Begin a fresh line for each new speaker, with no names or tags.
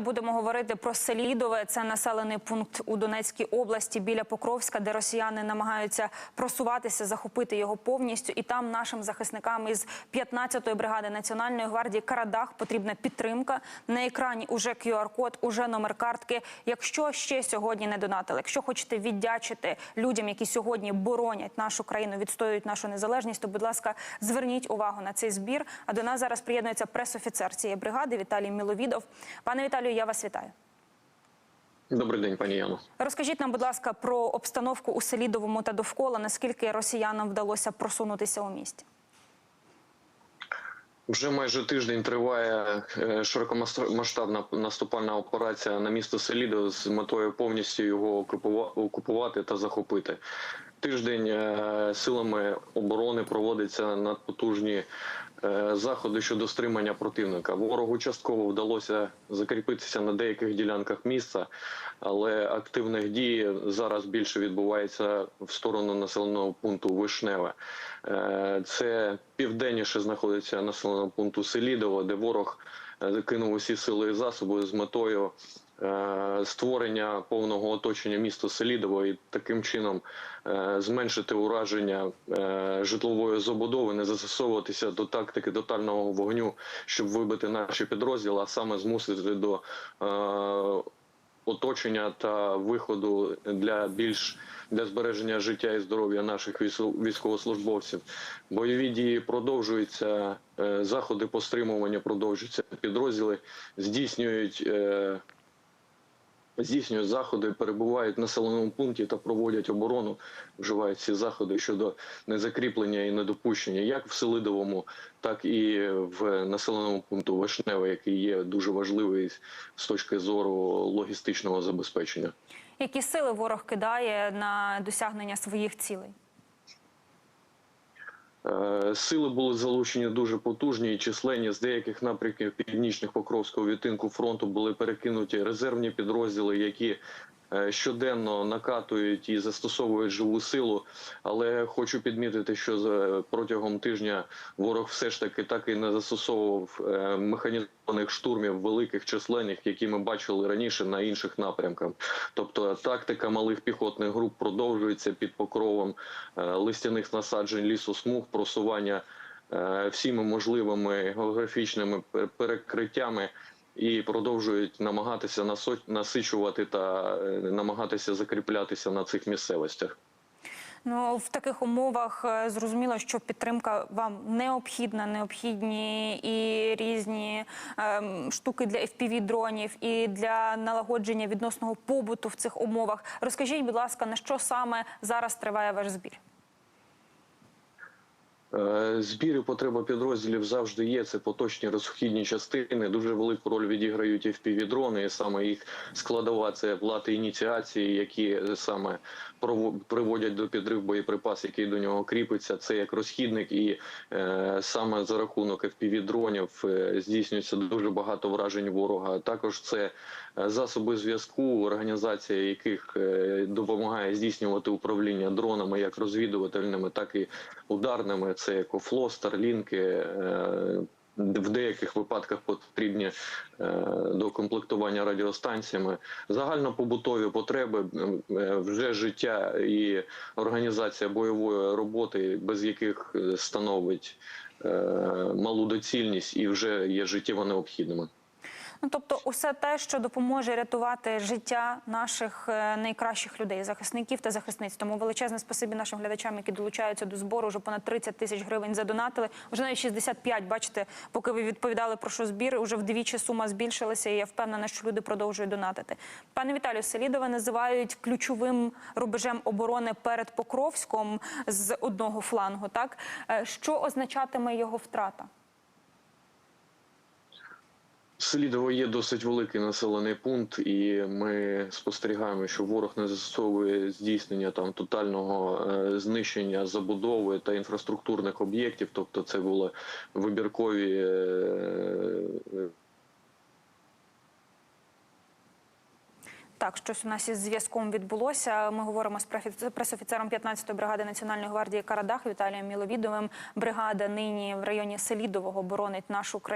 Будемо говорити про Селідове. Це населений пункт у Донецькій області біля Покровська, де росіяни намагаються просуватися, захопити його повністю. І там нашим захисникам із 15-ї бригади Національної гвардії Карадах потрібна підтримка. На екрані уже QR-код, уже номер картки. Якщо ще сьогодні не донатили, якщо хочете віддячити людям, які сьогодні боронять нашу країну, відстоюють нашу незалежність, то будь ласка, зверніть увагу на цей збір. А до нас зараз приєднується пресофіцер цієї бригади Віталій Міловідов. Пане Віталію, я вас вітаю.
Добрий день, пані Яно.
Розкажіть нам, будь ласка, про обстановку у Селідовому та довкола. Наскільки росіянам вдалося просунутися у місті?
Вже майже тиждень триває е, широкомасштабна наступальна операція на місто Селідо з метою повністю його окупувати та захопити. Тиждень е, силами оборони проводиться надпотужні заходи щодо стримання противника. Ворогу частково вдалося закріпитися на деяких ділянках міста, але активних дій зараз більше відбувається в сторону населеного пункту Вишневе. Е, Це південніше знаходиться населеного пункту Селідово, де ворог е, кинув усі сили і засоби з метою е, створення повного оточення міста Селідово і таким чином е, зменшити ураження е, житлової забудови, не застосовуватися до тактики тотального вогню, щоб вибити наші підрозділи, а саме змусити до е, оточення та виходу для більш для збереження життя і здоров'я наших військовослужбовців. Бойові дії продовжуються, е, заходи по стримуванню продовжуються. Підрозділи здійснюють. Здійснюють заходи, перебувають в населеному пункті та проводять оборону, вживають ці заходи щодо незакріплення і недопущення, як в Селидовому, так і в населеному пункту Вишневе, який є дуже важливий з точки зору логістичного забезпечення.
Які сили ворог кидає на досягнення своїх цілей?
Е, Сили були залучені дуже потужні і численні. З деяких напрямків північних Покровського відтинку фронту були перекинуті резервні підрозділи, які щоденно накатують і застосовують живу силу. Але хочу підмітити, що протягом тижня ворог все ж таки так і не застосовував е, механізованих штурмів великих численних, які ми бачили раніше на інших напрямках. Тобто тактика малих піхотних груп продовжується під покровом е, листяних насаджень лісосмуг, просування е, всіми можливими географічними перекриттями. І продовжують намагатися насичувати та е, намагатися закріплятися на цих місцевостях.
Ну в таких умовах е, зрозуміло, що підтримка вам необхідна, необхідні і різні ем, штуки для fpv дронів і для налагодження відносного побуту в цих умовах. Розкажіть, будь ласка, на що саме зараз триває ваш збір?
Е, Збір і потреба підрозділів завжди є. Це поточні розхідні частини. Дуже велику роль відіграють fpv дрони. І саме їх складова це плати ініціації, які саме приводять до підрив боєприпас, який до нього кріпиться. Це як розхідник, і е, саме за рахунок fpv дронів е, здійснюється дуже багато вражень ворога. Також це е, засоби зв'язку, організація яких допомагає здійснювати управління дронами, як розвідувальними, так і ударними. Це як Офло, Старлінки. е, В деяких випадках потрібні е, до комплектування радіостанціями загальнопобутові потреби, е, вже життя і організація бойової роботи, без яких становить малу доцільність і вже є життєво необхідними.
Ну тобто, усе те, що допоможе рятувати життя наших е, найкращих людей, захисників та захисниць. Тому величезне спасибі нашим глядачам, які долучаються до збору. Вже понад 30 тисяч гривень задонатили. Вже навіть 65, Бачите, поки ви відповідали про що збір, уже вдвічі сума збільшилася. І я впевнена, що люди продовжують донатити. Пане Віталію, Селідове називають ключовим рубежем оборони перед Покровськом з одного флангу. Так Е, що означатиме його втрата?
Селідово є досить великий населений пункт, і ми спостерігаємо, що ворог не застосовує здійснення там тотального е, знищення забудови та інфраструктурних об'єктів. Тобто, це були вибіркові. е, е,
Так, щось у нас із зв'язком відбулося. Ми говоримо з пресофіцером 15-ї бригади Національної гвардії Карадах Віталієм Міловідовим. Бригада нині в районі Селідового боронить нашу країну.